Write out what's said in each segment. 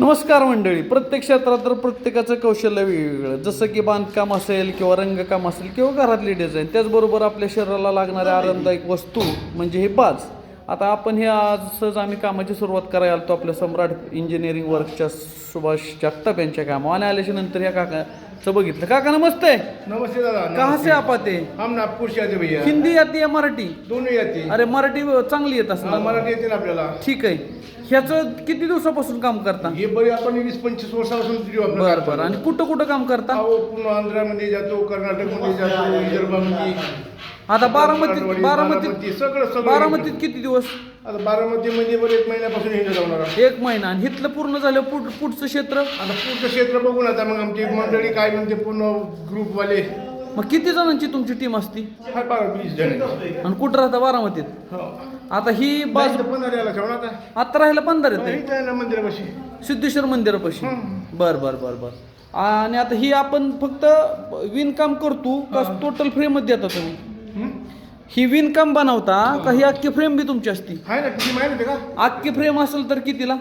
नमस्कार मंडळी. प्रत्येक क्षेत्रात तर प्रत्येकाचं कौशल्य वेगवेगळं. जसं की बांधकाम असेल किंवा रंगकाम असेल किंवा घरातली डिझाईन त्याचबरोबर आपल्या शरीराला लागणाऱ्या आरामदायक वस्तू म्हणजे हे बाज आता आपण हे आज सहज आम्ही कामाची सुरुवात करायला आलो आपल्या सम्राट इंजिनिअरिंग वर्कच्या सुभाष जगताप यांच्या कामावर. आणि आल्याच्यानंतर या काकाचं बघितलं. काका नमस्ते. नमस्ते दादा कहाँ से आप आते हम नागपूर से आते भैया. हिंदी आती या मराठी? दोन्ही येते. अरे मराठी चांगली येत हा, असणार मराठी येते ना आपल्याला. ठीक आहे. ह्याचं किती दिवसापासून काम करता? हे बरे आपण वीस पंचवीस वर्षापासून आपलं बरं. बरं. आणि कुठं कुठं काम करता? अहो, पूर्ण आंध्रामध्ये जातो कर्नाटकमध्ये जातो विदर्भामध्ये. आता बारामतीत बारामतीत सगळं सगळं. बारामतीत किती दिवस? आता बारामतीमध्ये बरं एक महिन्यापासून हिंड जाणार एक महिना. आणि हिथलं पूर्ण झालं पुढ पुढचं क्षेत्र? आता पुढचं क्षेत्र बघून आता मग आमची मंडळी काय म्हणते पूर्ण ग्रुपवाले. मग किती जणांची तुमची टीम असती? बारा वीस जण आहेत. आणि कुठं राहता बारामतीत? हो. आता ही बाजू ना आता. आता राहायला पंधरा येते इथं आहे ना मंदिरापाशी. सिद्धेश्वर मंदिरापाशी. बर बर बर बर. आणि आता ही आपण फक्त विणकाम करतो का टोटल फ्रेममध्ये देता तुम्ही? हं? ही विणकाम बनवता का ही अख्खी फ्रेम बी तुमची असती? आहे ना किती माहिती आहे का? अख्खी फ्रेम असेल तर कितीला?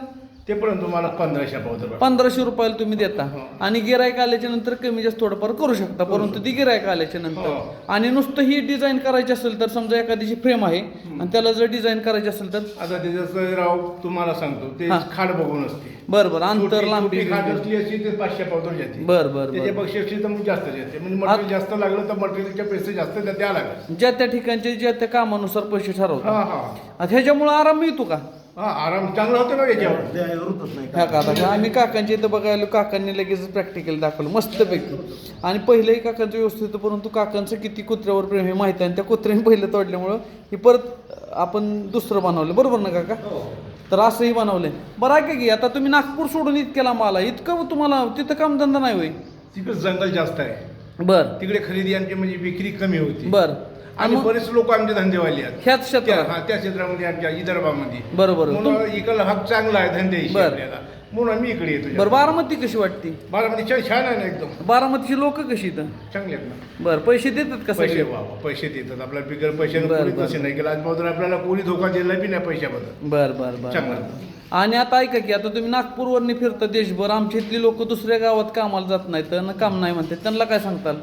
ते पण तुम्हाला पंधराशे पावतं पंधराशे रुपयाला तुम्ही देता. आणि गिरायक आल्याच्यानंतर कमी जास्त थोडंफार करू शकता परंतु ती गिरायक आल्याच्यानंतर. हो. आणि नुसतं ही डिझाईन करायची असेल तर समजा एखादीची फ्रेम आहे आणि त्याला जर डिझाईन करायची असेल तर? आता त्याचं राव तुम्हाला सांगतो ते हा. खाड बघून असते. बरं बरं. अंतर लांबी खाड असली पाचशे पावतर जाते बरं बरं त्याच्या बरं. पक्षी असली तर जास्त जाते म्हणजे मटेरियल जास्त लागलं तर मटेरियलचे पैसे जास्त द्या लागतात. ज्या त्या ठिकाणचे ज्या त्या कामानुसार पैसे ठरवतात. हा हा. ह्याच्यामुळे आराम मिळतो का? हा आराम चांगला होतो ना याच्यावर? ह्या का आता? आम्ही काकांच्या इथं बघायला काकांनी लगेच प्रॅक्टिकल दाखवलं मस्तपैकी. आणि पहिलंही काकांचं व्यवस्थित होतं परंतु काकांचं किती कुत्र्यावर प्रेम हे माहिती आहे. आणि त्या कुत्र्याने पहिलं तोडल्यामुळं हे परत आपण दुसरं बनवलं. बरोबर ना काका? तर असंही बनवलंय. बरं ऐका की आता तुम्ही नागपूर सोडून इतक्याला मला इतकं तुम्हाला तिथं कामधंदा नाही होय. तिकडे जंगल जास्त आहे. बर. तिकडे खरेदी आमची म्हणजे विक्री कमी होती. बर. आणि मग बरेच लोक आमचे धंदेवाले आहेत. ह्याच त्या क्षेत्रात हा त्या क्षेत्रामध्ये आमच्या विदर्भामध्ये. बरोबर. म्हणून इकडला भाग चांगला आहे धंद्याशी बरं. आपल्याला. म्हणून आम्ही इकडे येतो. बरं बारामती कशी वाटते? बारामती छान छान आहे ना एकदम. बारामतीची लोक कशी इथं? चांगले आहेत ना. बरं पैसे देतात का पैसे सगळे? वा वा, पैसे देतात. आपल्याला बिगर पैशाने बरं, कोणी बरं. पैसे नाही केलं. आजपासून आपल्याला कोणी धोका दिला बी नाही पैशाबद्दल. बर बर बर. चांगलं. आणि आता ऐका की आता तुम्ही नागपूरवरनी फिरता देशभर. आमच्या इथली लोक दुसऱ्या गावात कामाला जात नाहीत आणि काम नाही म्हणतात. त्यांना काय सांगताल?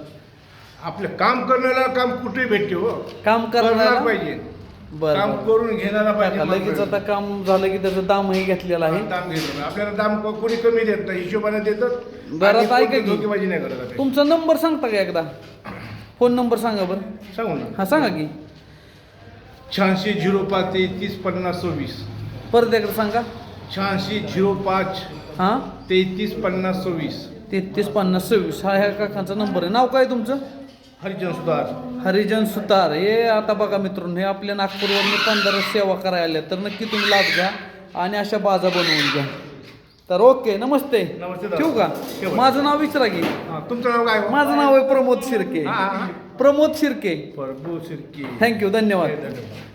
आपलं काम करण्याला काम कुठेही भेटते हो. काम करणार करणारा पाहिजे. बर काम करून घेणारा पाहिजे लगेच. आता काम झालं की त्याचं दामही घेतलेलं आहे. दाम घेतो आपल्याला दाम को- कोणी कमी देत नाही हिशोबाने देतात. बरं, आणि आता ऐका की. धोकेबाजी नाही करत आपल्याला. तुमचा नंबर सांगता का एकदा? फोन नंबर सांगा बरं. सांगू ना. हा सांगा की. शहाऐंशी झिरो पाच तेहतीस पन्नास सव्वीस. परत एकदा सांगा. शहाऐंशी झिरो पाच हां? तेहतीस पन्नास सव्वीस. तेहतीस पन्नास सव्वीस. हा ह्या काकांचा नंबर आहे. नाव काय तुमचं? हरिजन सुधार. हरिजन सुतार हे आता बघा मित्रांनो हे आपल्या नागपूरवरून पंधरा सेवा करायला आल्या. तर नक्की तुम्ही लाभ घ्या आणि अशा बाजा बनवून घ्या. तर ओके नमस्ते. नमस्ते दादा. ठेवू का? ठेवा. माझं नाव विचारा की. हा, तुमचं नाव काय? माझं नाव आहे प्रमोद शिर्के. हा, हा, हा. प्रमोद शिर्के. प्रभू शिर्की. थँक्यू धन्यवाद. धन्यवाद.